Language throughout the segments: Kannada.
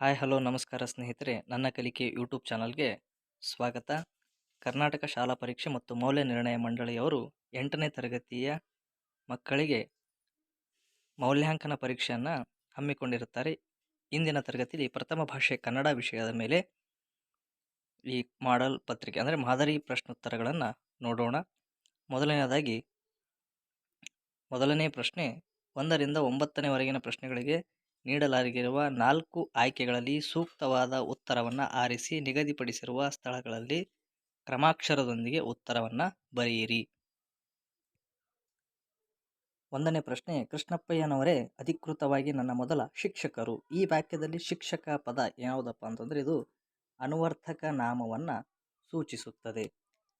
ಹಾಯ್ ಹಲೋ, ನಮಸ್ಕಾರ ಸ್ನೇಹಿತರೆ. ನನ್ನ ಕಲಿಕೆ ಯೂಟ್ಯೂಬ್ ಚಾನಲ್ಗೆ ಸ್ವಾಗತ. ಕರ್ನಾಟಕ ಶಾಲಾ ಪರೀಕ್ಷೆ ಮತ್ತು ಮೌಲ್ಯ ನಿರ್ಣಯ ಮಂಡಳಿಯವರು ಎಂಟನೇ ತರಗತಿಯ ಮಕ್ಕಳಿಗೆ ಮೌಲ್ಯಾಂಕನ ಪರೀಕ್ಷೆಯನ್ನು ಹಮ್ಮಿಕೊಂಡಿರುತ್ತಾರೆ. ಇಂದಿನ ತರಗತಿಯಲ್ಲಿ ಪ್ರಥಮ ಭಾಷೆ ಕನ್ನಡ ವಿಷಯದ ಮೇಲೆ ಈ ಮಾಡಲ್ ಪತ್ರಿಕೆ ಅಂದರೆ ಮಾದರಿ ಪ್ರಶ್ನೋತ್ತರಗಳನ್ನು ನೋಡೋಣ. ಮೊದಲನೆಯದಾಗಿ ಮೊದಲನೇ ಪ್ರಶ್ನೆ ಒಂದರಿಂದ ಒಂಬತ್ತನೇವರೆಗಿನ ಪ್ರಶ್ನೆಗಳಿಗೆ ನೀಡಲಾಗಿರುವ ನಾಲ್ಕು ಆಯ್ಕೆಗಳಲ್ಲಿ ಸೂಕ್ತವಾದ ಉತ್ತರವನ್ನು ಆರಿಸಿ ನಿಗದಿಪಡಿಸಿರುವ ಸ್ಥಳಗಳಲ್ಲಿ ಕ್ರಮಾಕ್ಷರದೊಂದಿಗೆ ಉತ್ತರವನ್ನು ಬರೆಯಿರಿ. ಒಂದನೇ ಪ್ರಶ್ನೆ, ಕೃಷ್ಣಪ್ಪಯ್ಯನವರೇ, ಅಧಿಕೃತವಾಗಿ ನನ್ನ ಮೊದಲ ಶಿಕ್ಷಕರು. ಈ ವಾಕ್ಯದಲ್ಲಿ ಶಿಕ್ಷಕ ಪದ ಯಾವುದಪ್ಪ ಅಂತಂದರೆ ಇದು ಅನುವರ್ಥಕ ನಾಮವನ್ನು ಸೂಚಿಸುತ್ತದೆ.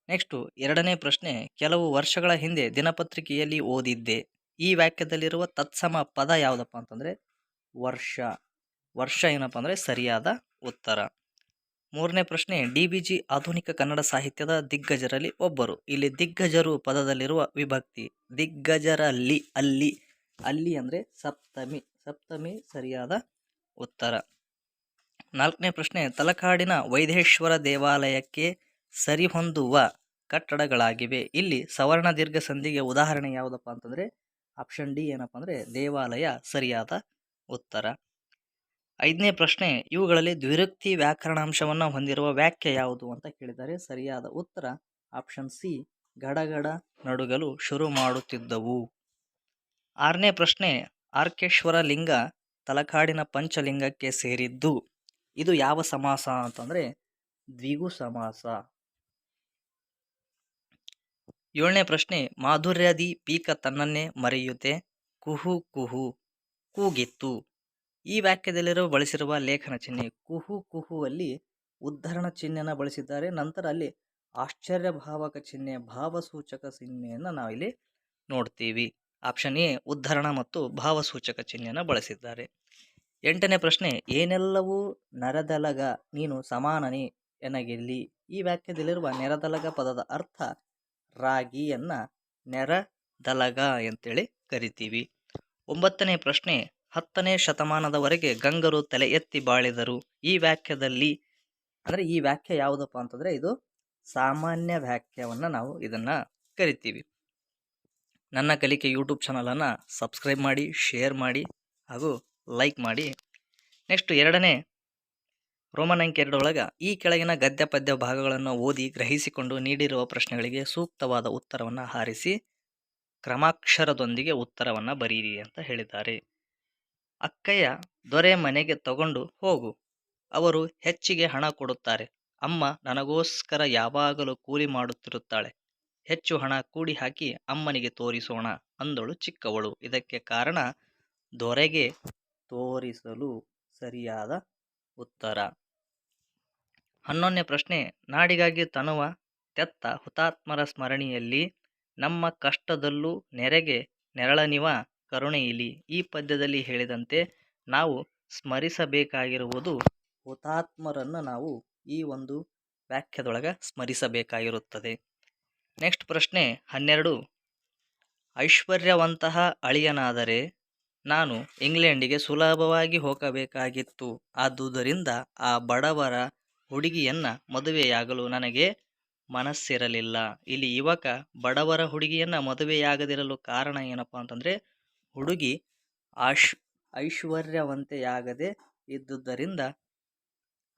ನೆಕ್ಸ್ಟು, ಎರಡನೇ ಪ್ರಶ್ನೆ, ಕೆಲವು ವರ್ಷಗಳ ಹಿಂದೆ ದಿನಪತ್ರಿಕೆಯಲ್ಲಿ ಓದಿದ್ದೆ. ಈ ವಾಕ್ಯದಲ್ಲಿರುವ ತತ್ಸಮ ಪದ ಯಾವುದಪ್ಪ ಅಂತಂದರೆ ವರ್ಷ. ವರ್ಷ ಏನಪ್ಪ ಅಂದರೆ ಸರಿಯಾದ ಉತ್ತರ. ಮೂರನೇ ಪ್ರಶ್ನೆ, ಡಿ ಬಿ ಜಿ ಆಧುನಿಕ ಕನ್ನಡ ಸಾಹಿತ್ಯದ ದಿಗ್ಗಜರಲ್ಲಿ ಒಬ್ಬರು. ಇಲ್ಲಿ ದಿಗ್ಗಜರು ಪದದಲ್ಲಿರುವ ವಿಭಕ್ತಿ. ದಿಗ್ಗಜರಲ್ಲಿ, ಅಲ್ಲಿ. ಅಲ್ಲಿ ಅಂದರೆ ಸಪ್ತಮಿ. ಸಪ್ತಮಿ ಸರಿಯಾದ ಉತ್ತರ. ನಾಲ್ಕನೇ ಪ್ರಶ್ನೆ, ತಲಕಾಡಿನ ವೈದೇಶ್ವರ ದೇವಾಲಯಕ್ಕೆ ಸರಿಹೊಂದುವ ಕಟ್ಟಡಗಳಾಗಿವೆ. ಇಲ್ಲಿ ಸವರ್ಣ ದೀರ್ಘ ಸಂಧಿಗೆ ಉದಾಹರಣೆ ಯಾವುದಪ್ಪ ಅಂತಂದರೆ, ಆಪ್ಷನ್ ಡಿ ಏನಪ್ಪ ಅಂದರೆ ದೇವಾಲಯ ಸರಿಯಾದ ಉತ್ತರ. ಐದನೇ ಪ್ರಶ್ನೆ, ಇವುಗಳಲ್ಲಿ ದ್ವಿರಕ್ತಿ ವ್ಯಾಕರಣಾಂಶವನ್ನು ಹೊಂದಿರುವ ವ್ಯಾಖ್ಯ ಯಾವುದು ಅಂತ ಕೇಳಿದರೆ ಸರಿಯಾದ ಉತ್ತರ, ಆಪ್ಷನ್ ಸಿ, ಗಡಗಡ ನಡುಗಲು ಶುರು ಮಾಡುತ್ತಿದ್ದವು. ಆರನೇ ಪ್ರಶ್ನೆ, ಆರ್ಕೇಶ್ವರ ಲಿಂಗ ತಲಕಾಡಿನ ಪಂಚಲಿಂಗಕ್ಕೆ ಸೇರಿದ್ದು, ಇದು ಯಾವ ಸಮಾಸ ಅಂತಂದರೆ ದ್ವಿಗು ಸಮಾಸ. ಏಳನೇ ಪ್ರಶ್ನೆ, ಮಾಧುರ್ಯದಿ ಪೀಕ ತನ್ನನ್ನೇ ಮರೆಯುತ್ತೆ, ಕುಹು ಕುಹು. ಕೂಗಿತ್ತು. ಈ ವಾಕ್ಯದಲ್ಲಿರುವ ಬಳಸಿರುವ ಲೇಖನ ಚಿಹ್ನೆ ಕುಹು ಕುಹು ಅಲ್ಲಿ ಉದ್ಧರಣ ಚಿಹ್ನೆನ ಬಳಸಿದ್ದಾರೆ. ನಂತರ ಅಲ್ಲಿ ಆಶ್ಚರ್ಯ ಭಾವಕ ಚಿಹ್ನೆ, ಭಾವಸೂಚಕ ಚಿಹ್ನೆಯನ್ನು ನಾವಿಲ್ಲಿ ನೋಡ್ತೀವಿ. ಆಪ್ಷನ್ ಎ, ಉದ್ಧರಣ ಮತ್ತು ಭಾವಸೂಚಕ ಚಿಹ್ನೆಯನ್ನು ಬಳಸಿದ್ದಾರೆ. ಎಂಟನೇ ಪ್ರಶ್ನೆ, ಏನೆಲ್ಲವೂ ನರದಲಗ, ನೀನು ಸಮಾನನೇ ಎನಗಿಲ್ಲಿ ಈ ವಾಕ್ಯದಲ್ಲಿರುವ ನೆರದಲಗ ಪದದ ಅರ್ಥ ರಾಗಿಯನ್ನ ನೆರದಲಗ ಅಂತೇಳಿ ಕರಿತೀವಿ. ಒಂಬತ್ತನೇ ಪ್ರಶ್ನೆ ಹತ್ತನೇ ಶತಮಾನದವರೆಗೆ ಗಂಗರು ತಲೆ ಎತ್ತಿ ಬಾಳಿದರು. ಈ ವ್ಯಾಖ್ಯದಲ್ಲಿ ಅಂದರೆ ಈ ವಾಕ್ಯ ಯಾವುದಪ್ಪ ಅಂತಂದರೆ ಇದು ಸಾಮಾನ್ಯ ವ್ಯಾಖ್ಯವನ್ನು ನಾವು ಇದನ್ನು ಕರಿತೀವಿ. ನನ್ನ ಕಲಿಕೆ ಯೂಟ್ಯೂಬ್ ಚಾನಲನ್ನು ಸಬ್ಸ್ಕ್ರೈಬ್ ಮಾಡಿ, ಶೇರ್ ಮಾಡಿ ಹಾಗೂ ಲೈಕ್ ಮಾಡಿ. ನೆಕ್ಸ್ಟ್ ಎರಡನೇ ರೋಮನ್ ಅಂಕಿ ಎರಡರೊಳಗೆ ಈ ಕೆಳಗಿನ ಗದ್ಯ ಪದ್ಯ ಭಾಗಗಳನ್ನು ಓದಿ ಗ್ರಹಿಸಿಕೊಂಡು ನೀಡಿರುವ ಪ್ರಶ್ನೆಗಳಿಗೆ ಸೂಕ್ತವಾದ ಉತ್ತರವನ್ನು ಹಾರಿಸಿ ಕ್ರಮಾಕ್ಷರದೊಂದಿಗೆ ಉತ್ತರವನ್ನು ಬರೀರಿ ಅಂತ ಹೇಳಿದ್ದಾರೆ. ಅಕ್ಕಯ್ಯ ದೊರೆ ಮನೆಗೆ ತಗೊಂಡು ಹೋಗು. ಅವರು ಹೆಚ್ಚಿಗೆ ಹಣ ಕೊಡುತ್ತಾರೆ. ಅಮ್ಮ ನನಗೋಸ್ಕರ ಯಾವಾಗಲೂ ಕೂಲಿ ಮಾಡುತ್ತಿರುತ್ತಾಳೆ. ಹೆಚ್ಚು ಹಣ ಕೂಡಿ ಹಾಕಿ ಅಮ್ಮನಿಗೆ ತೋರಿಸೋಣ ಅಂದಳು ಚಿಕ್ಕವಳು. ಇದಕ್ಕೆ ಕಾರಣ ದೊರೆಗೆ ತೋರಿಸಲು ಸರಿಯಾದ ಉತ್ತರ. ಹನ್ನೊಂದನೇ ಪ್ರಶ್ನೆ, ನಾಡಿಗಾಗಿ ತನುವ ತೆತ್ತ ಹುತಾತ್ಮರ ಸ್ಮರಣೆಯಲ್ಲಿ ನಮ್ಮ ಕಷ್ಟದಲ್ಲೂ ನೆರೆಗೆ ನೆರಳನಿವ ಕರುಣೆಯಿಲಿ ಈ ಪದ್ಯದಲ್ಲಿ ಹೇಳಿದಂತೆ ನಾವು ಸ್ಮರಿಸಬೇಕಾಗಿರುವುದು ಹುತಾತ್ಮರನ್ನು ನಾವು ಈ ಒಂದು ವಾಕ್ಯದೊಳಗೆ ಸ್ಮರಿಸಬೇಕಾಗಿರುತ್ತದೆ. ನೆಕ್ಸ್ಟ್ ಪ್ರಶ್ನೆ ಹನ್ನೆರಡು. ಐಶ್ವರ್ಯವಂತಹ ಅಳಿಯನಾದರೆ ನಾನು ಇಂಗ್ಲೆಂಡಿಗೆ ಸುಲಭವಾಗಿ ಹೋಗಬೇಕಾಗಿತ್ತು. ಆದುದರಿಂದ ಆ ಬಡವರ ಹುಡುಗಿಯನ್ನು ಮದುವೆಯಾಗಲು ನನಗೆ ಮನಸ್ಸಿರಲಿಲ್ಲ. ಇಲ್ಲಿ ಯುವಕ ಬಡವರ ಹುಡುಗಿಯನ್ನು ಮದುವೆಯಾಗದಿರಲು ಕಾರಣ ಏನಪ್ಪ ಅಂತಂದರೆ, ಹುಡುಗಿ ಆಶ್ ಐಶ್ವರ್ಯವಂತೆಯಾಗದೆ ಇದ್ದುದರಿಂದ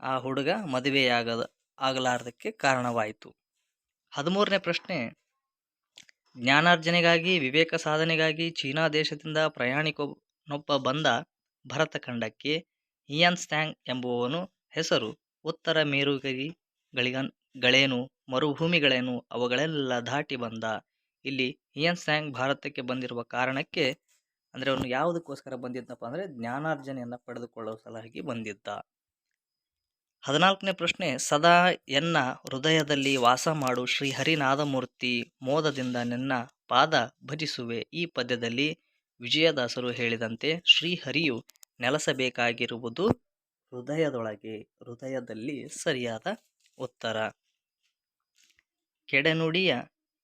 ಆ ಹುಡುಗ ಮದುವೆಯಾಗದ, ಆಗಲಾರ್ದಕ್ಕೆ ಕಾರಣವಾಯಿತು. ಹದಿಮೂರನೇ ಪ್ರಶ್ನೆ, ಜ್ಞಾನಾರ್ಜನೆಗಾಗಿ, ವಿವೇಕ ಸಾಧನೆಗಾಗಿ ಚೀನಾ ದೇಶದಿಂದ ಪ್ರಯಾಣಿಕನೊಬ್ಬ ಬಂದ ಭರತಖಂಡಕ್ಕೆ ಇಯಾನ್ ಸ್ಟ್ಯಾಂಗ್ ಎಂಬುವವನು ಹೆಸರು, ಉತ್ತರ ಮೇರುಗರಿಗಳಿಗ ಗಳೇನು, ಮರುಭೂಮಿಗಳೇನು, ಅವುಗಳೆಲ್ಲ ದಾಟಿ ಬಂದ. ಇಲ್ಲಿ ಹಿಯನ್ ಸ್ಯಾಂಗ್ ಭಾರತಕ್ಕೆ ಬಂದಿರುವ ಕಾರಣಕ್ಕೆ, ಅಂದರೆ ಅವನು ಯಾವುದಕ್ಕೋಸ್ಕರ ಬಂದಿದ್ದಪ್ಪ ಅಂದರೆ ಜ್ಞಾನಾರ್ಜನೆಯನ್ನು ಪಡೆದುಕೊಳ್ಳುವ ಸಲುವಾಗಿ ಬಂದಿದ್ದ. ಹದಿನಾಲ್ಕನೇ ಪ್ರಶ್ನೆ, ಸದಾ ಎನ್ನ ಹೃದಯದಲ್ಲಿ ವಾಸ ಮಾಡು ಶ್ರೀ ಹರಿನಾಥಮೂರ್ತಿ ಮೋದದಿಂದ ನಿನ್ನ ಪಾದ ಭಜಿಸುವೆ. ಈ ಪದ್ಯದಲ್ಲಿ ವಿಜಯದಾಸರು ಹೇಳಿದಂತೆ ಶ್ರೀಹರಿಯು ನೆಲೆಸಬೇಕಾಗಿರುವುದು ಹೃದಯದೊಳಗೆ, ಹೃದಯದಲ್ಲಿ ಸರಿಯಾದ ಉತ್ತರ. ಕೆಡನುಡಿಯ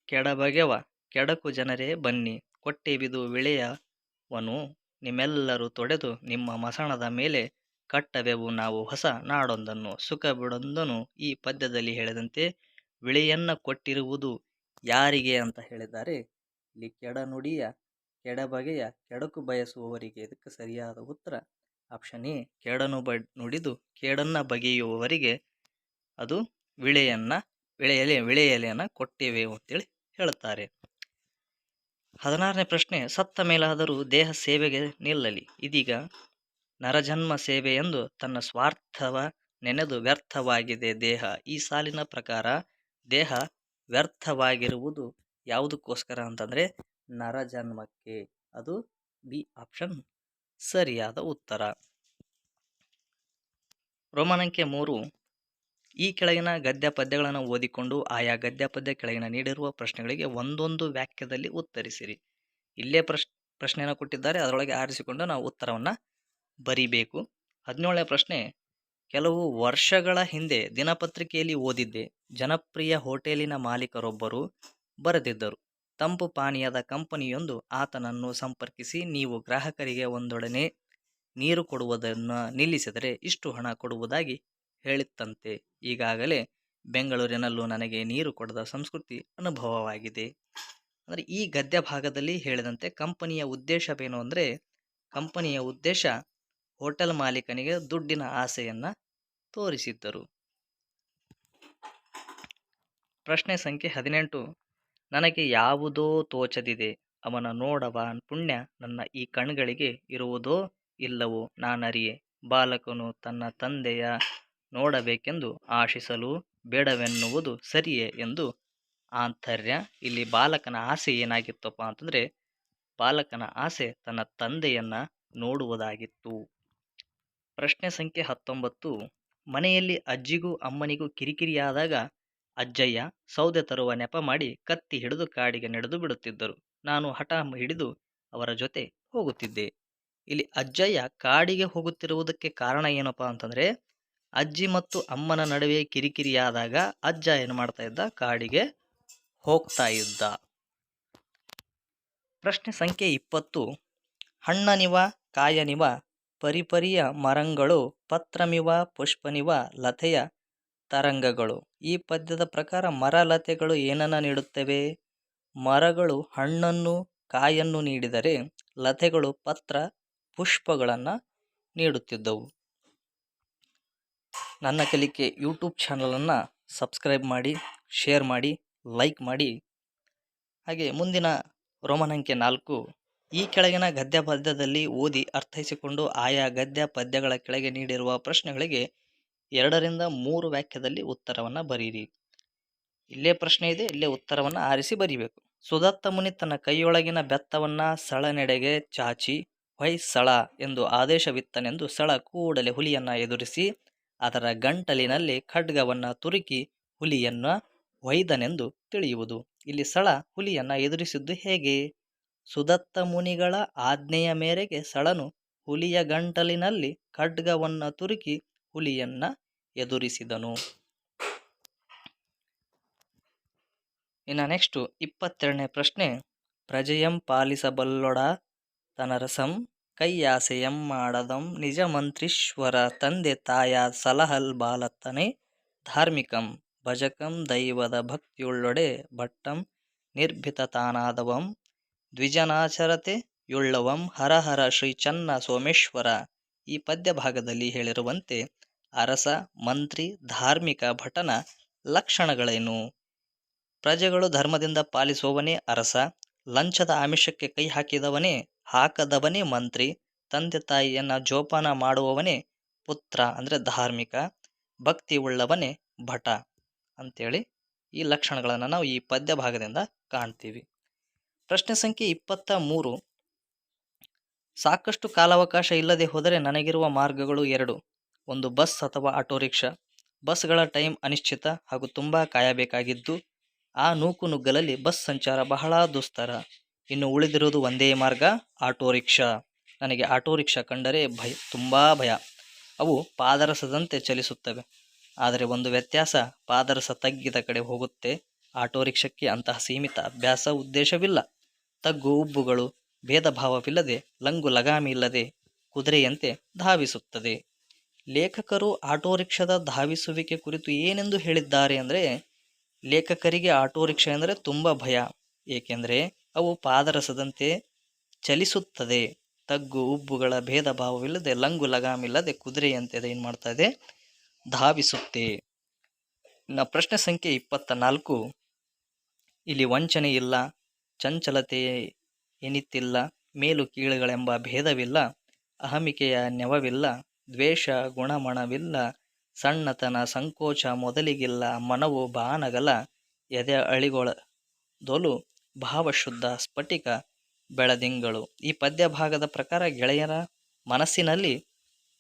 ಕೆಡಬಗೆವ ಕೆಡಕು ಜನರೇ ಬನ್ನಿ. ಕೊಟ್ಟೆ ಬಿದು ವಿಳೆಯವನು ನಿಮ್ಮೆಲ್ಲರೂ ತೊಡೆದು ನಿಮ್ಮ ಮಸಣದ ಮೇಲೆ ಕಟ್ಟವೆವು ನಾವು ಹೊಸ ನಾಡೊಂದನ್ನು. ಸುಖ ಬಿಡೊಂದನು ಈ ಪದ್ಯದಲ್ಲಿ ಹೇಳಿದಂತೆ ವಿಳೆಯನ್ನ ಕೊಟ್ಟಿರುವುದು ಯಾರಿಗೆ ಅಂತ ಹೇಳಿದ್ದಾರೆ. ಇಲ್ಲಿ ಕೆಡನುಡಿಯ ಕೆಡಬಗೆಯ ಕೆಡಕು ಬಯಸುವವರಿಗೆ ಇದಕ್ಕೆ ಸರಿಯಾದ ಉತ್ತರ ಆಪ್ಷನ್ ಎ, ಕೆಡನು ಬ ನುಡಿದು ಕೇಡನ್ನ ಬಗೆಯುವವರಿಗೆ ಅದು ವಿಳೆಯನ್ನ ವಿಳೆಯಲೆ ವಿಳೆಯಲೆಯನ್ನು ಕೊಟ್ಟಿವೆ ಅಂತೇಳಿ ಹೇಳುತ್ತಾರೆ ಹದಿನಾರನೇ ಪ್ರಶ್ನೆ, ಸತ್ತ ಮೇಲಾದರೂ ದೇಹ ಸೇವೆಗೆ ನಿಲ್ಲಲಿ. ಇದೀಗ ನರಜನ್ಮ ಸೇವೆ ಎಂದು ತನ್ನ ಸ್ವಾರ್ಥವ ನೆನೆದು ವ್ಯರ್ಥವಾಗಿದೆ ದೇಹ. ಈ ಸಾಲಿನ ಪ್ರಕಾರ ದೇಹ ವ್ಯರ್ಥವಾಗಿರುವುದು ಯಾವುದಕ್ಕೋಸ್ಕರ ಅಂತಂದರೆ ನರಜನ್ಮಕ್ಕೆ. ಅದು ಬಿ ಆಪ್ಷನ್ ಸರಿಯಾದ ಉತ್ತರ. ರೋಮನಂಕೆ ಮೂರು ಈ ಕೆಳಗಿನ ಗದ್ಯ ಪದ್ಯಗಳನ್ನು ಓದಿಕೊಂಡು ಆಯಾ ಗದ್ಯ ಪದ್ಯ ಕೆಳಗಿನ ನೀಡಿರುವ ಪ್ರಶ್ನೆಗಳಿಗೆ ಒಂದೊಂದು ವಾಕ್ಯದಲ್ಲಿ ಉತ್ತರಿಸಿರಿ. ಇಲ್ಲೇ ಪ್ರಶ್, ಪ್ರಶ್ನೆಯನ್ನು ಕೊಟ್ಟಿದ್ದಾರೆ. ಅದರೊಳಗೆ ಆರಿಸಿಕೊಂಡು ನಾವು ಉತ್ತರವನ್ನು ಬರೀಬೇಕು. ಹದಿನೇಳನೇ ಪ್ರಶ್ನೆ, ಕೆಲವು ವರ್ಷಗಳ ಹಿಂದೆ ದಿನಪತ್ರಿಕೆಯಲ್ಲಿ ಓದಿದ್ದೆ. ಜನಪ್ರಿಯ ಹೋಟೆಲಿನ ಮಾಲೀಕರೊಬ್ಬರು ಬರೆದಿದ್ದರು. ತಂಪು ಪಾನೀಯದ ಕಂಪನಿಯೊಂದು ಆತನನ್ನು ಸಂಪರ್ಕಿಸಿ ನೀವು ಗ್ರಾಹಕರಿಗೆ ಒಂದೊಡನೆ ನೀರು ಕೊಡುವುದನ್ನು ನಿಲ್ಲಿಸಿದರೆ ಇಷ್ಟು ಹಣ ಕೊಡುವುದಾಗಿ ಹೇಳಿತ್ತಂತೆ. ಈಗಾಗಲೇ ಬೆಂಗಳೂರಿನಲ್ಲೂ ನನಗೆ ನೀರು ಕೊಡದ ಸಂಸ್ಕೃತಿ ಅನುಭವವಾಗಿದೆ. ಅಂದರೆ ಈ ಗದ್ಯ ಭಾಗದಲ್ಲಿ ಹೇಳಿದಂತೆ ಕಂಪನಿಯ ಉದ್ದೇಶವೇನು ಅಂದರೆ, ಕಂಪನಿಯ ಉದ್ದೇಶ ಹೋಟೆಲ್ ಮಾಲೀಕನಿಗೆ ದುಡ್ಡಿನ ಆಸೆಯನ್ನು ತೋರಿಸಿದ್ದರು. ಪ್ರಶ್ನೆ ಸಂಖ್ಯೆ ಹದಿನೆಂಟು. ನನಗೆ ಯಾವುದೋ ತೋಚದಿದೆ. ಅವನ ನೋಡವ ಪುಣ್ಯ ನನ್ನ ಈ ಕಣ್ಗಳಿಗೆ ಇರುವುದೋ ಇಲ್ಲವೋ ನಾನರಿಯೆ. ಬಾಲಕನು ತನ್ನ ತಂದೆಯ ನೋಡಬೇಕೆಂದು ಆಶಿಸಲು ಬೇಡವೆನ್ನುವುದು ಸರಿಯೇ ಎಂದು ಆಂತರ್ಯ ಇಲ್ಲಿ ಬಾಲಕನ ಆಸೆ ಏನಾಗಿತ್ತಪ್ಪ ಅಂತಂದರೆ ಬಾಲಕನ ಆಸೆ ತನ್ನ ತಂದೆಯನ್ನ ನೋಡುವುದಾಗಿತ್ತು. ಪ್ರಶ್ನೆ ಸಂಖ್ಯೆ ಹತ್ತೊಂಬತ್ತು, ಮನೆಯಲ್ಲಿ ಅಜ್ಜಿಗೂ ಅಮ್ಮನಿಗೂ ಕಿರಿಕಿರಿಯಾದಾಗ ಅಜ್ಜಯ್ಯ ಸೌದೆ ತರುವ ನೆಪ ಮಾಡಿ ಕತ್ತಿ ಹಿಡಿದು ಕಾಡಿಗೆ ನಡೆದು ಬಿಡುತ್ತಿದ್ದರು. ನಾನು ಹಠ ಹಿಡಿದು ಅವರ ಜೊತೆ ಹೋಗುತ್ತಿದ್ದೆ. ಇಲ್ಲಿ ಅಜ್ಜಯ್ಯ ಕಾಡಿಗೆ ಹೋಗುತ್ತಿರುವುದಕ್ಕೆ ಕಾರಣ ಏನಪ್ಪಾ ಅಂತಂದ್ರೆ ಅಜ್ಜಿ ಮತ್ತು ಅಮ್ಮನ ನಡುವೆ ಕಿರಿಕಿರಿಯಾದಾಗ ಅಜ್ಜ ಏನು ಮಾಡ್ತಾ ಇದ್ದ? ಕಾಡಿಗೆ ಹೋಗ್ತಾ ಇದ್ದ. ಪ್ರಶ್ನೆ ಸಂಖ್ಯೆ ಇಪ್ಪತ್ತು. ಹಣ್ಣನಿವ, ಕಾಯನಿವ, ಪರಿಪರಿಯ ಮರಂಗಳು ಪತ್ರಮಿವ ಪುಷ್ಪನಿವ, ಲತೆಯ ತರಂಗಗಳು. ಈ ಪದ್ಯದ ಪ್ರಕಾರ ಮರ ಲತೆಗಳು ಏನನ್ನ ನೀಡುತ್ತವೆ? ಮರಗಳು ಹಣ್ಣನ್ನು, ಕಾಯನ್ನು ನೀಡಿದರೆ ಲತೆಗಳು ಪತ್ರ, ಪುಷ್ಪಗಳನ್ನು ನೀಡುತ್ತಿದ್ದವು. ನನ್ನ ಕಲಿಕೆ ಯೂಟ್ಯೂಬ್ ಚಾನಲನ್ನು ಸಬ್ಸ್ಕ್ರೈಬ್ ಮಾಡಿ ಶೇರ್ ಮಾಡಿ ಲೈಕ್ ಮಾಡಿ. ಹಾಗೆ ಮುಂದಿನ ರೋಮನಂಕೆ ನಾಲ್ಕು, ಈ ಕೆಳಗಿನ ಗದ್ಯ ಪದ್ಯದಲ್ಲಿ ಓದಿ ಅರ್ಥೈಸಿಕೊಂಡು ಆಯಾ ಗದ್ಯ ಪದ್ಯಗಳ ಕೆಳಗೆ ನೀಡಿರುವ ಪ್ರಶ್ನೆಗಳಿಗೆ ಎರಡರಿಂದ ಮೂರು ವಾಕ್ಯದಲ್ಲಿ ಉತ್ತರವನ್ನು ಬರೀರಿ. ಇಲ್ಲೇ ಪ್ರಶ್ನೆ ಇದೆ, ಇಲ್ಲೇ ಉತ್ತರವನ್ನು ಆರಿಸಿ ಬರೀಬೇಕು. ಸುದತ್ತ ಮುನಿ ತನ್ನ ಕೈಯೊಳಗಿನ ಬೆತ್ತವನ್ನು ಸಳನೆಡೆಗೆ ಚಾಚಿ ಹೊಯ್ಸಳ ಎಂದು ಆದೇಶವಿತ್ತನೆಂದು ಸಳ ಕೂಡಲೇ ಹುಲಿಯನ್ನ ಎದುರಿಸಿ ಅದರ ಗಂಟಲಿನಲ್ಲಿ ಖಡ್ಗವನ್ನು ತುರುಕಿ ಹುಲಿಯನ್ನ ಒಯ್ದನೆಂದು ತಿಳಿಯುವುದು. ಇಲ್ಲಿ ಸಳ ಹುಲಿಯನ್ನ ಎದುರಿಸಿದ್ದು ಹೇಗೆ? ಸುದತ್ತ ಮುನಿಗಳ ಆಜ್ಞೆಯ ಮೇರೆಗೆ ಸಳನು ಹುಲಿಯ ಗಂಟಲಿನಲ್ಲಿ ಖಡ್ಗವನ್ನು ತುರುಕಿ ಹುಲಿಯನ್ನ ಎದುರಿಸಿದನು. ಇನ್ನು ನೆಕ್ಸ್ಟು ಇಪ್ಪತ್ತೆರಡನೇ ಪ್ರಶ್ನೆ, ಪ್ರಜೆಯಂ ಪಾಲಿಸಬಲ್ಲೊಡ ತನರಸಂ ಕೈಯಾಸೆಯಂ ಮಾಡದಂ ನಿಜ ಮಂತ್ರೀಶ್ವರ ತಂದೆ ತಾಯ ಸಲಹಲ್ ಬಾಲತ್ತನೆ ಧಾರ್ಮಿಕಂ ಭಜಕಂ ದೈವದ ಭಕ್ತಿಯುಳ್ಳೊಡೆ ಭಟ್ಟಂ ನಿರ್ಭಿತ ತಾನಾದವಂ ದ್ವಿಜನಾಚರತೆ ಯುಳ್ಳವಂ ಹರಹರ ಶ್ರೀ ಚನ್ನ ಸೋಮೇಶ್ವರ. ಈ ಪದ್ಯ ಭಾಗದಲ್ಲಿ ಹೇಳಿರುವಂತೆ ಅರಸ, ಮಂತ್ರಿ, ಧಾರ್ಮಿಕ ಭಟನ ಲಕ್ಷಣಗಳೇನು? ಪ್ರಜೆಗಳು ಧರ್ಮದಿಂದ ಪಾಲಿಸುವವನೇ ಅರಸ, ಲಂಚದ ಆಮಿಷಕ್ಕೆ ಕೈ ಹಾಕಿದವನೇ ಹಾಕದವನೇ ಮಂತ್ರಿ, ತಂದೆ ತಾಯಿಯನ್ನು ಜೋಪಾನ ಮಾಡುವವನೇ ಪುತ್ರ ಅಂದರೆ ಧಾರ್ಮಿಕ ಭಕ್ತಿ ಉಳ್ಳವನೇ ಭಟ ಅಂತೇಳಿ ಈ ಲಕ್ಷಣಗಳನ್ನು ನಾವು ಈ ಪದ್ಯ ಭಾಗದಿಂದ ಕಾಣ್ತೀವಿ. ಪ್ರಶ್ನೆ ಸಂಖ್ಯೆ ಇಪ್ಪತ್ತ ಮೂರು. ಸಾಕಷ್ಟು ಕಾಲಾವಕಾಶ ಇಲ್ಲದೆ ಹೋದರೆ ನನಗಿರುವ ಮಾರ್ಗಗಳು ಎರಡು. ಒಂದು ಬಸ್ ಅಥವಾ ಆಟೋ ರಿಕ್ಷಾ. ಬಸ್ಗಳ ಟೈಮ್ ಅನಿಶ್ಚಿತ ಹಾಗೂ ತುಂಬ ಕಾಯಬೇಕಾಗಿದ್ದು, ಆ ನೂಕು ನುಗ್ಗಲಲ್ಲಿ ಬಸ್ ಸಂಚಾರ ಬಹಳ ದುಸ್ತರ. ಇನ್ನು ಉಳಿದಿರೋದು ಒಂದೇ ಮಾರ್ಗ, ಆಟೋ ರಿಕ್ಷಾ. ನನಗೆ ಆಟೋ ರಿಕ್ಷಾ ಕಂಡರೆ ಭಯ, ತುಂಬ ಭಯ. ಅವು ಪಾದರಸದಂತೆ ಚಲಿಸುತ್ತವೆ. ಆದರೆ ಒಂದು ವ್ಯತ್ಯಾಸ, ಪಾದರಸ ತಗ್ಗಿದ ಕಡೆ ಹೋಗುತ್ತೆ. ಆಟೋ ರಿಕ್ಷಕ್ಕೆ ಅಂತಹ ಸೀಮಿತ ಅಭ್ಯಾಸ ಉದ್ದೇಶವಿಲ್ಲ. ತಗ್ಗು, ಉಬ್ಬುಗಳು ಭೇದ ಭಾವವಿಲ್ಲದೆ ಲಂಗು ಲಗಾಮಿ ಇಲ್ಲದೆ ಕುದುರೆಯಂತೆ ಧಾವಿಸುತ್ತದೆ. ಲೇಖಕರು ಆಟೋ ರಿಕ್ಷಾದ ಧಾವಿಸುವಿಕೆ ಕುರಿತು ಏನೆಂದು ಹೇಳಿದ್ದಾರೆ ಅಂದರೆ, ಲೇಖಕರಿಗೆ ಆಟೋ ರಿಕ್ಷಾ ಎಂದರೆ ತುಂಬ ಭಯ. ಏಕೆಂದರೆ ಅವು ಪಾದರಸದಂತೆ ಚಲಿಸುತ್ತದೆ. ತಗ್ಗು, ಉಬ್ಬುಗಳ ಭೇದ ಭಾವವಿಲ್ಲದೆ ಲಂಗು ಲಗಾಮಿಲ್ಲದೆ ಕುದುರೆಯಂತೆ ಏನು ಮಾಡ್ತಾ ಇದೆ? ಧಾವಿಸುತ್ತೆ. ಇನ್ನು ಪ್ರಶ್ನೆ ಸಂಖ್ಯೆ ಇಪ್ಪತ್ತ ನಾಲ್ಕು ಇಲ್ಲಿ ವಂಚನೆ ಇಲ್ಲ, ಚಂಚಲತೆ ಎನಿತಿಲ್ಲ ಮೇಲು ಕೀಳುಗಳೆಂಬ ಭೇದವಿಲ್ಲ, ಅಹಮಿಕೆಯ ನೆವವಿಲ್ಲ, ದ್ವೇಷ ಗುಣಮಣವಿಲ್ಲ, ಸಣ್ಣತನ ಸಂಕೋಚ ಮೊದಲಿಗಿಲ್ಲ, ಮನವು ಬಾನಗಲ, ಎದೆ ಅಳಿಗೊಳದೊಲು ಭಾವಶುದ್ಧ ಸ್ಫಟಿಕ ಬೆಳದಿಂಗಳು. ಈ ಪದ್ಯ ಭಾಗದ ಪ್ರಕಾರ ಗೆಳೆಯರ ಮನಸ್ಸಿನಲ್ಲಿ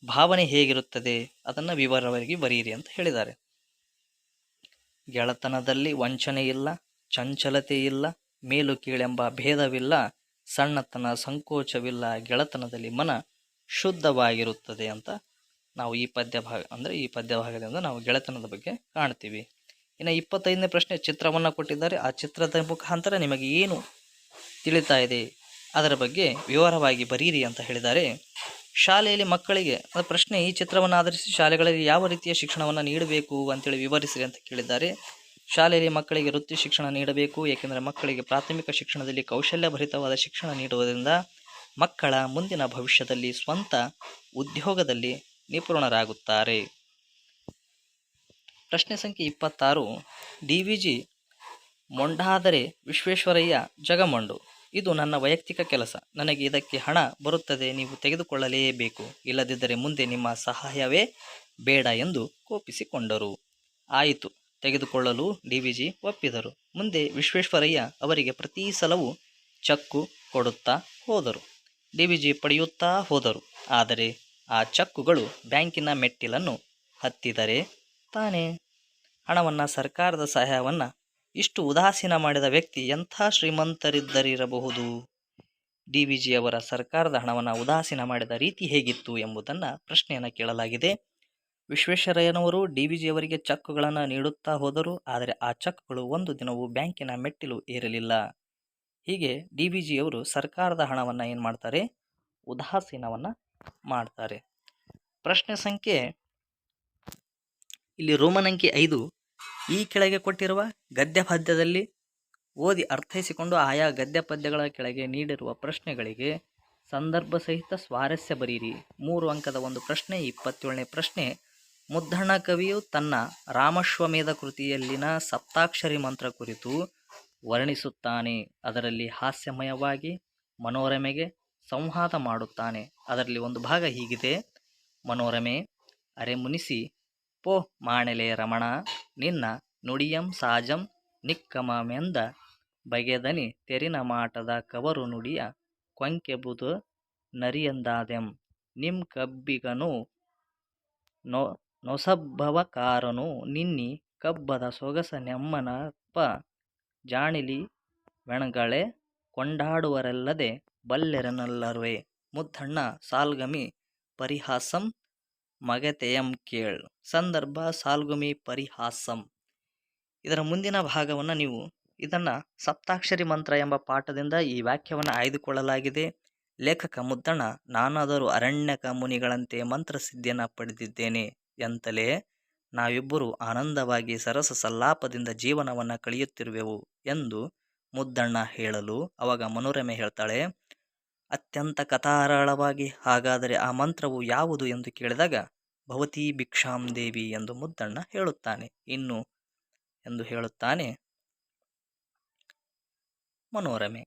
ಭಾವನೆ ಹೇಗಿರುತ್ತದೆ ಅದನ್ನು ವಿವರವಾಗಿ ಬರೆಯಿರಿ ಅಂತ ಹೇಳಿದ್ದಾರೆ. ಗೆಳತನದಲ್ಲಿ ವಂಚನೆ ಇಲ್ಲ, ಚಂಚಲತೆ ಇಲ್ಲ, ಮೇಲು ಕೀಳೆಂಬ ಭೇದವಿಲ್ಲ, ಸಣ್ಣತನ ಸಂಕೋಚವಿಲ್ಲ, ಗೆಳತನದಲ್ಲಿ ಮನ ಶುದ್ಧವಾಗಿರುತ್ತದೆ ಅಂತ ನಾವು ಈ ಪದ್ಯ ಭಾಗ ಅಂದರೆ ಈ ಪದ್ಯ ಭಾಗದಿಂದ ನಾವು ಗೆಳೆತನದ ಬಗ್ಗೆ ಕಾಣ್ತೀವಿ. ಇನ್ನು ಇಪ್ಪತ್ತೈದನೇ ಪ್ರಶ್ನೆ ಚಿತ್ರವನ್ನು ಕೊಟ್ಟಿದ್ದಾರೆ. ಆ ಚಿತ್ರದ ಮುಖಾಂತರ ನಿಮಗೆ ಏನು ತಿಳಿತಾ ಇದೆ? ಅದರ ಬಗ್ಗೆ ವಿವರವಾಗಿ ಬರೀರಿ ಅಂತ ಹೇಳಿದ್ದಾರೆ. ಶಾಲೆಯಲ್ಲಿ ಮಕ್ಕಳಿಗೆ ಪ್ರಶ್ನೆ ಈ ಚಿತ್ರವನ್ನು ಆಧರಿಸಿ ಶಾಲೆಗಳಲ್ಲಿ ಯಾವ ರೀತಿಯ ಶಿಕ್ಷಣವನ್ನು ನೀಡಬೇಕು ಅಂತೇಳಿ ವಿವರಿಸಿರಿ ಅಂತ ಕೇಳಿದ್ದಾರೆ. ಶಾಲೆಯಲ್ಲಿ ಮಕ್ಕಳಿಗೆ ವೃತ್ತಿ ಶಿಕ್ಷಣ ನೀಡಬೇಕು, ಏಕೆಂದರೆ ಮಕ್ಕಳಿಗೆ ಪ್ರಾಥಮಿಕ ಶಿಕ್ಷಣದಲ್ಲಿ ಕೌಶಲ್ಯಭರಿತವಾದ ಶಿಕ್ಷಣ ನೀಡುವುದರಿಂದ ಮಕ್ಕಳ ಮುಂದಿನ ಭವಿಷ್ಯದಲ್ಲಿ ಸ್ವಂತ ಉದ್ಯೋಗದಲ್ಲಿ ನಿಪುಣರಾಗುತ್ತಾರೆ. ಪ್ರಶ್ನೆ ಸಂಖ್ಯೆ ಇಪ್ಪತ್ತಾರು. ಡಿ ವಿ ಜಿ ಮೊಂಡಾದರೆ ವಿಶ್ವೇಶ್ವರಯ್ಯ ಜಗಮೊಂಡು. ಇದು ನನ್ನ ವೈಯಕ್ತಿಕ ಕೆಲಸ. ನನಗೆ ಇದಕ್ಕೆ ಹಣ ಬರುತ್ತದೆ, ನೀವು ತೆಗೆದುಕೊಳ್ಳಲೇಬೇಕು. ಇಲ್ಲದಿದ್ದರೆ ಮುಂದೆ ನಿಮ್ಮ ಸಹಾಯವೇ ಬೇಡ ಎಂದು ಕೋಪಿಸಿಕೊಂಡರು. ಆಯಿತು, ತೆಗೆದುಕೊಳ್ಳಲು ಡಿ ವಿ ಜಿ ಒಪ್ಪಿದರು. ಮುಂದೆ ವಿಶ್ವೇಶ್ವರಯ್ಯ ಅವರಿಗೆ ಪ್ರತಿ ಸಲವೂ ಚಕ್ಕು ಕೊಡುತ್ತಾ ಹೋದರು. ಡಿ ವಿ ಜಿ ಪಡೆಯುತ್ತಾ ಹೋದರು. ಆದರೆ ಆ ಚಕ್ಕುಗಳು ಬ್ಯಾಂಕಿನ ಮೆಟ್ಟಿಲನ್ನು ಹತ್ತಿದರೆ ತಾನೇ? ಹಣವನ್ನು ಸರ್ಕಾರದ ಸಹಾಯವನ್ನು ಇಷ್ಟು ಉದಾಸೀನ ಮಾಡಿದ ವ್ಯಕ್ತಿ ಎಂಥ ಶ್ರೀಮಂತರಿದ್ದರಿರಬಹುದು? ಡಿ ವಿ ಜಿ ಅವರ ಸರ್ಕಾರದ ಹಣವನ್ನು ಉದಾಸೀನ ಮಾಡಿದ ರೀತಿ ಹೇಗಿತ್ತು ಎಂಬುದನ್ನು ಪ್ರಶ್ನೆಯನ್ನು ಕೇಳಲಾಗಿದೆ. ವಿಶ್ವೇಶ್ವರಯ್ಯನವರು ಡಿ ವಿ ಜಿ ಅವರಿಗೆ ಚೆಕ್ಗಳನ್ನು ನೀಡುತ್ತಾ ಹೋದರು. ಆದರೆ ಆ ಚೆಕ್ಗಳು ಒಂದು ದಿನವೂ ಬ್ಯಾಂಕಿನ ಮೆಟ್ಟಿಲು ಏರಲಿಲ್ಲ. ಹೀಗೆ ಡಿ ವಿ ಜಿ ಅವರು ಸರ್ಕಾರದ ಹಣವನ್ನು ಏನು ಮಾಡ್ತಾರೆ? ಉದಾಸೀನವನ್ನು ಮಾಡ್ತಾರೆ. ಪ್ರಶ್ನೆ ಸಂಖ್ಯೆ ಇಲ್ಲಿ ರೋಮನ್ ಅಂಕಿ ಐದು, ಈ ಕೆಳಗೆ ಕೊಟ್ಟಿರುವ ಗದ್ಯ ಪದ್ಯದಲ್ಲಿ ಓದಿ ಅರ್ಥೈಸಿಕೊಂಡು ಆಯಾ ಗದ್ಯ ಪದ್ಯಗಳ ಕೆಳಗೆ ನೀಡಿರುವ ಪ್ರಶ್ನೆಗಳಿಗೆ ಸಂದರ್ಭ ಸಹಿತ ಸ್ವಾರಸ್ಯ ಬರೀರಿ. ಮೂರು ಅಂಕದ ಒಂದು ಪ್ರಶ್ನೆ, ಇಪ್ಪತ್ತೇಳನೇ ಪ್ರಶ್ನೆ. ಮುದ್ದಣ್ಣ ಕವಿಯು ತನ್ನ ರಾಮಶ್ವಮೇಧ ಕೃತಿಯಲ್ಲಿನ ಸಪ್ತಾಕ್ಷರಿ ಮಂತ್ರ ಕುರಿತು ವರ್ಣಿಸುತ್ತಾನೆ. ಅದರಲ್ಲಿ ಹಾಸ್ಯಮಯವಾಗಿ ಮನೋರಮೆಗೆ ಸಂವಾದ ಮಾಡುತ್ತಾನೆ. ಅದರಲ್ಲಿ ಒಂದು ಭಾಗ ಹೀಗಿದೆ. ಮನೋರಮೆ, ಅರೆ ಮುನಿಸಿ ಪೋ ಮಾಣೆಲೆ ರಮಣ, ನಿನ್ನ ನುಡಿಯಂ ಸಾಜಂ ನಿಕ್ಕಮಮೆಂದ ಬಗೆದನಿ ತೆರಿನ ಮಾಟದ ಕವರು ನುಡಿಯ ಕೊಂಕೆಬುದು ನರಿಯಂದಾದೆಂ. ನಿಮ್ ಕಬ್ಬಿಗನು ನೊ ನೊಸಬ್ಬವಕಾರನು ನಿನ್ನಿ ಕಬ್ಬದ ಸೊಗಸ ನೆಮ್ಮನಪ್ಪ ಜಾಣಿಲಿ ವೆಣಗಳೆ ಕೊಂಡಾಡುವರಲ್ಲದೆ ಬಲ್ಲೆರನಲ್ಲರುವೆ. ಮುದ್ದಣ್ಣ ಸಾಲ್ಗಮಿ ಪರಿಹಾಸಂ ಮಗತೆಯಂ ಕೇಳ್. ಸಂದರ್ಭ ಸಾಲ್ಗುಮಿ ಪರಿಹಾಸಂ ಇದರ ಮುಂದಿನ ಭಾಗವನ್ನು ನೀವು ಇದನ್ನು ಸಪ್ತಾಕ್ಷರಿ ಮಂತ್ರ ಎಂಬ ಪಾಠದಿಂದ ಈ ವ್ಯಾಖ್ಯವನ್ನು ಆಯ್ದುಕೊಳ್ಳಲಾಗಿದೆ. ಲೇಖಕ ಮುದ್ದಣ್ಣ ನಾನಾದರೂ ಅರಣ್ಯಕ ಮುನಿಗಳಂತೆ ಮಂತ್ರಸಿದ್ಧಿಯನ್ನು ಪಡೆದಿದ್ದೇನೆ ಎಂತಲೇ ನಾವಿಬ್ಬರು ಆನಂದವಾಗಿ ಸರಸ ಸಲ್ಲಾಪದಿಂದ ಜೀವನವನ್ನು ಕಳೆಯುತ್ತಿರುವೆವು ಎಂದು ಮುದ್ದಣ್ಣ ಹೇಳಲು ಅವಾಗ ಮನೋರಮೆ ಹೇಳ್ತಾಳೆ. ಅತ್ಯಂತ ಕಥಾರಾಳವಾಗಿ ಹಾಗಾದರೆ ಆ ಮಂತ್ರವು ಯಾವುದು ಎಂದು ಕೇಳಿದಾಗ, ಭವತಿ ಭಿಕ್ಷಾಂ ದೇವಿ ಎಂದು ಮುದ್ದಣ್ಣ ಹೇಳುತ್ತಾನೆ. ಇನ್ನು ಎಂದು ಹೇಳುತ್ತಾನೆ ಮನೋರಮೆ.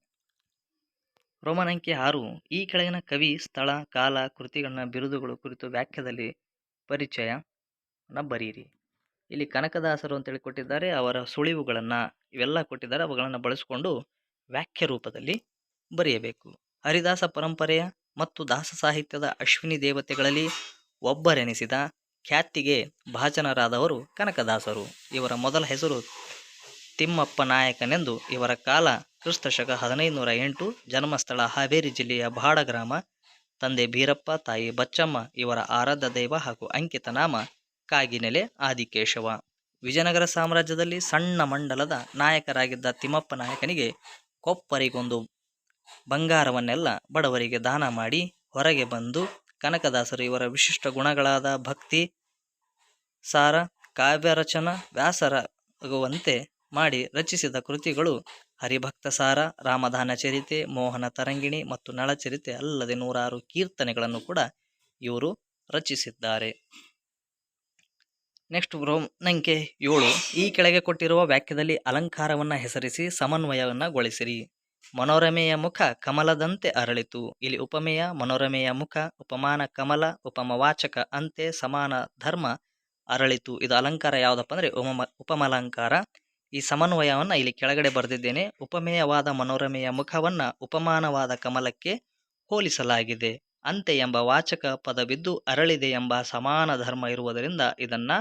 ರೋಮನ್ ಅಂಕಿ ಆರು, ಈ ಕೆಳಗಿನ ಕವಿ, ಸ್ಥಳ, ಕಾಲ, ಕೃತಿಗಳನ್ನ ಬಿರುದುಗಳು ಕುರಿತು ವ್ಯಾಖ್ಯದಲ್ಲಿ ಪರಿಚಯ ಬರೀರಿ. ಇಲ್ಲಿ ಕನಕದಾಸರು ಅಂತೇಳಿ ಕೊಟ್ಟಿದ್ದಾರೆ, ಅವರ ಸುಳಿವುಗಳನ್ನು ಇವೆಲ್ಲ ಕೊಟ್ಟಿದ್ದಾರೆ, ಅವುಗಳನ್ನು ಬಳಸಿಕೊಂಡು ವ್ಯಾಖ್ಯ ರೂಪದಲ್ಲಿ ಬರೆಯಬೇಕು. ಹರಿದಾಸ ಪರಂಪರೆಯ ಮತ್ತು ದಾಸ ಸಾಹಿತ್ಯದ ಅಶ್ವಿನಿ ದೇವತೆಗಳಲ್ಲಿ ಒಬ್ಬರೆನಿಸಿದ ಖ್ಯಾತಿಗೆ ಭಾಜನರಾದವರು ಕನಕದಾಸರು. ಇವರ ಮೊದಲ ಹೆಸರು ತಿಮ್ಮಪ್ಪ ನಾಯಕನೆಂದು. ಇವರ ಕಾಲ ಕ್ರಿಸ್ತಶಕ ಹದಿನೈದುನೂರ ಎಂಟು ಜನ್ಮಸ್ಥಳ ಹಾವೇರಿ ಜಿಲ್ಲೆಯ ಬಾಡ ಗ್ರಾಮ. ತಂದೆ ಬೀರಪ್ಪ, ತಾಯಿ ಬಚ್ಚಮ್ಮ, ಇವರ ಆರಾಧ ದೈವ ಹಾಗೂ ಅಂಕಿತ ನಾಮ ಕಾಗಿನೆಲೆ ಆದಿಕೇಶವ. ವಿಜಯನಗರ ಸಾಮ್ರಾಜ್ಯದಲ್ಲಿ ಸಣ್ಣ ಮಂಡಲದ ನಾಯಕರಾಗಿದ್ದ ತಿಮ್ಮಪ್ಪ ನಾಯಕನಿಗೆ ಕೊಪ್ಪರಿಗೊಂದು ಬಂಗಾರವನ್ನೆಲ್ಲ ಬಡವರಿಗೆ ದಾನ ಮಾಡಿ ಹೊರಗೆ ಬಂದು ಕನಕದಾಸರು ಇವರ ವಿಶಿಷ್ಟ ಗುಣಗಳಾದ ಭಕ್ತಿ, ಸಾರ, ಕಾವ್ಯರಚನ ವ್ಯಾಸರಾಗುವಂತೆ ಮಾಡಿ ರಚಿಸಿದ ಕೃತಿಗಳು ಹರಿಭಕ್ತ ಸಾರ, ರಾಮದಾನ ಚರಿತೆ, ಮೋಹನ ತರಂಗಿಣಿ ಮತ್ತು ನಳಚರಿತೆ ಅಲ್ಲದೆ ನೂರಾರು ಕೀರ್ತನೆಗಳನ್ನು ಕೂಡ ಇವರು ರಚಿಸಿದ್ದಾರೆ. ನೆಕ್ಸ್ಟ್ ನಂಗೆ ಏಳು ಈ ಕೆಳಗೆ ಕೊಟ್ಟಿರುವ ವಾಕ್ಯದಲ್ಲಿ ಅಲಂಕಾರವನ್ನು ಹೆಸರಿಸಿ ಸಮನ್ವಯವನ್ನಗೊಳಿಸಿರಿ ಮನೋರಮೆಯ ಮುಖ ಕಮಲದಂತೆ ಅರಳಿತು. ಇಲ್ಲಿ ಉಪಮೇಯ, ಮನೋರಮೆಯ ಮುಖ, ಉಪಮಾನ ಕಮಲ, ಉಪಮವಾಚಕ ಅಂತೆ ಸಮಾನ ಧರ್ಮ ಅರಳಿತು. ಇದು ಅಲಂಕಾರ ಯಾವುದಪ್ಪ ಅಂದ್ರೆ ಉಮ, ಉಪಮಲಂಕಾರ. ಈ ಸಮನ್ವಯವನ್ನು ಇಲ್ಲಿ ಕೆಳಗಡೆ ಬರೆದಿದ್ದೇನೆ. ಉಪಮೇಯವಾದ ಮನೋರಮೆಯ ಮುಖವನ್ನ ಉಪಮಾನವಾದ ಕಮಲಕ್ಕೆ ಹೋಲಿಸಲಾಗಿದೆ. ಅಂತೆ ಎಂಬ ವಾಚಕ ಪದವಿದ್ದು ಅರಳಿದೆ ಎಂಬ ಸಮಾನ ಧರ್ಮ ಇರುವುದರಿಂದ ಇದನ್ನು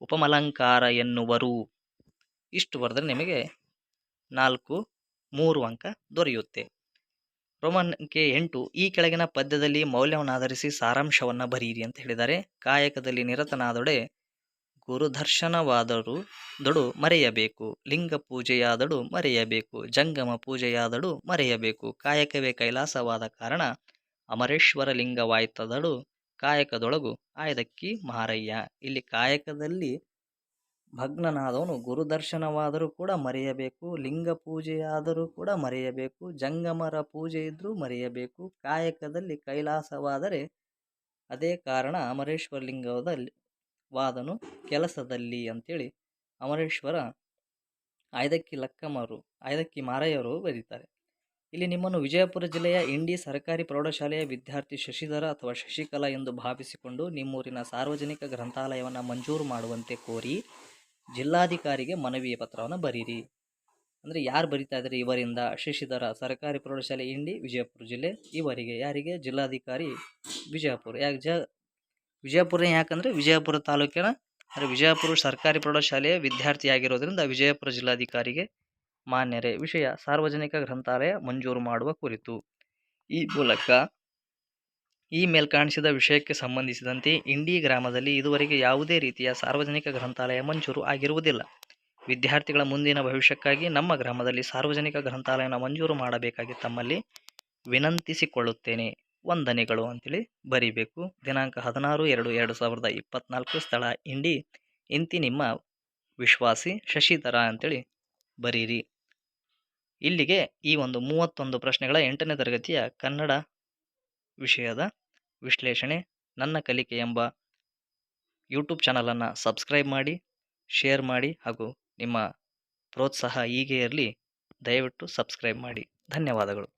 ಉಪಮಲಂಕಾರ ಎನ್ನುವರು. ಇಷ್ಟು ಬರೆದ್ರೆ ನಿಮಗೆ ನಾಲ್ಕು ಮೂರು ಅಂಕ ದೊರೆಯುತ್ತೆ. ರೋಮನ್ ಅಂಕೆ ಎಂಟು, ಈ ಕೆಳಗಿನ ಪದ್ಯದಲ್ಲಿ ಮೌಲ್ಯವನ್ನು ಆಧರಿಸಿ ಸಾರಾಂಶವನ್ನ ಬರೀರಿ ಅಂತ ಹೇಳಿದ್ದಾರೆ. ಕಾಯಕದಲ್ಲಿ ನಿರತನಾದೊಡೆ ಗುರುದರ್ಶನವಾದರು ದಡು ಮರೆಯಬೇಕು, ಲಿಂಗ ಪೂಜೆಯಾದಡು ಮರೆಯಬೇಕು, ಜಂಗಮ ಪೂಜೆಯಾದಡು ಮರೆಯಬೇಕು. ಕಾಯಕವೇ ಕೈಲಾಸವಾದ ಕಾರಣ ಅಮರೇಶ್ವರ ಲಿಂಗವಾಯ್ತದಡು ಕಾಯಕದೊಳಗು ಆಯ್ದಕ್ಕಿ ಮಾರಯ್ಯ. ಇಲ್ಲಿ ಕಾಯಕದಲ್ಲಿ ಭಗ್ನನಾದವನು ಗುರುದರ್ಶನವಾದರೂ ಕೂಡ ಮರೆಯಬೇಕು, ಲಿಂಗ ಪೂಜೆಯಾದರೂ ಕೂಡ ಮರೆಯಬೇಕು, ಜಂಗಮರ ಪೂಜೆ ಇದ್ದರೂ ಮರೆಯಬೇಕು, ಕಾಯಕದಲ್ಲಿ ಕೈಲಾಸವಾದರೆ ಅದೇ ಕಾರಣ ಅಮರೇಶ್ವರ ಲಿಂಗದಲ್ಲಿ ವಾದನು ಕೆಲಸದಲ್ಲಿ ಅಂತೇಳಿ ಅಮರೇಶ್ವರ ಆಯ್ದಕ್ಕಿ ಲಕ್ಕಮ್ಮರು, ಆಯ್ದಕ್ಕಿ ಮಾರಯ್ಯರು ಬರೀತಾರೆ. ಇಲ್ಲಿ ನಿಮ್ಮನ್ನು ವಿಜಯಪುರ ಜಿಲ್ಲೆಯ ಇಂಡಿ ಸರ್ಕಾರಿ ಪ್ರೌಢಶಾಲೆಯ ವಿದ್ಯಾರ್ಥಿ ಶಶಿಧರ ಅಥವಾ ಶಶಿಕಲಾ ಎಂದು ಭಾವಿಸಿಕೊಂಡು ನಿಮ್ಮೂರಿನ ಸಾರ್ವಜನಿಕ ಗ್ರಂಥಾಲಯವನ್ನು ಮಂಜೂರು ಮಾಡುವಂತೆ ಕೋರಿ ಜಿಲ್ಲಾಧಿಕಾರಿಗೆ ಮನವಿ ಪತ್ರವನ್ನು ಬರೀರಿ. ಅಂದರೆ ಯಾರು ಬರಿತಾ ಇದ್ದಾರೆ ಇವರಿಂದ? ಶಶಿಧರ ಸರ್ಕಾರಿ ಪ್ರೌಢಶಾಲೆ ಇಂಡಿ ವಿಜಯಪುರ ಜಿಲ್ಲೆ ಇವರಿಗೆ. ಯಾರಿಗೆ? ಜಿಲ್ಲಾಧಿಕಾರಿ ವಿಜಯಪುರ. ಯಾಕೆ ಜ ವಿಜಯಪುರ ಯಾಕಂದರೆ ವಿಜಯಪುರ ತಾಲೂಕಿನ ಅಂದರೆ ವಿಜಯಪುರ ಸರ್ಕಾರಿ ಪ್ರೌಢಶಾಲೆಯ ವಿದ್ಯಾರ್ಥಿಯಾಗಿರೋದ್ರಿಂದ ವಿಜಯಪುರ ಜಿಲ್ಲಾಧಿಕಾರಿಗೆ ಮಾನ್ಯರೇ. ವಿಷಯ ಸಾರ್ವಜನಿಕ ಗ್ರಂಥಾಲಯ ಮಂಜೂರು ಮಾಡುವ ಕುರಿತು. ಈ ಮೂಲಕ ಈ ಮೇಲ್ಕಾಣಿಸಿದ ವಿಷಯಕ್ಕೆ ಸಂಬಂಧಿಸಿದಂತೆ ಇಂಡಿ ಗ್ರಾಮದಲ್ಲಿ ಇದುವರೆಗೆ ಯಾವುದೇ ರೀತಿಯ ಸಾರ್ವಜನಿಕ ಗ್ರಂಥಾಲಯ ಮಂಜೂರು ಆಗಿರುವುದಿಲ್ಲ. ವಿದ್ಯಾರ್ಥಿಗಳ ಮುಂದಿನ ಭವಿಷ್ಯಕ್ಕಾಗಿ ನಮ್ಮ ಗ್ರಾಮದಲ್ಲಿ ಸಾರ್ವಜನಿಕ ಗ್ರಂಥಾಲಯನ ಮಂಜೂರು ಮಾಡಬೇಕಾಗಿ ತಮ್ಮಲ್ಲಿ ವಿನಂತಿಸಿಕೊಳ್ಳುತ್ತೇನೆ. ವಂದನೆಗಳು ಅಂತೇಳಿ ಬರೀಬೇಕು. ದಿನಾಂಕ ಹದಿನಾರು ಎರಡು ಎರಡು ಸಾವಿರದ ಇಪ್ಪತ್ನಾಲ್ಕು ಸ್ಥಳ ಇಂಡಿ. ಇಂತಿ ನಿಮ್ಮ ವಿಶ್ವಾಸಿ ಶಶಿಧರ ಅಂತೇಳಿ ಬರೀರಿ. ಇಲ್ಲಿಗೆ ಈ ಒಂದು ಮೂವತ್ತೊಂದು ಪ್ರಶ್ನೆಗಳ ಎಂಟನೇ ತರಗತಿಯ ಕನ್ನಡ ವಿಷಯದ ವಿಶ್ಲೇಷಣೆ, ನನ್ನ ಕಲಿಕೆ ಎಂಬ ಯೂಟ್ಯೂಬ್ ಚಾನಲನ್ನು ಸಬ್ಸ್ಕ್ರೈಬ್ ಮಾಡಿ ಶೇರ್ ಮಾಡಿ ಹಾಗೂ ನಿಮ್ಮ ಪ್ರೋತ್ಸಾಹ ಹೀಗೆ ಇರಲಿ, ದಯವಿಟ್ಟು ಸಬ್ಸ್ಕ್ರೈಬ್ ಮಾಡಿ. ಧನ್ಯವಾದಗಳು.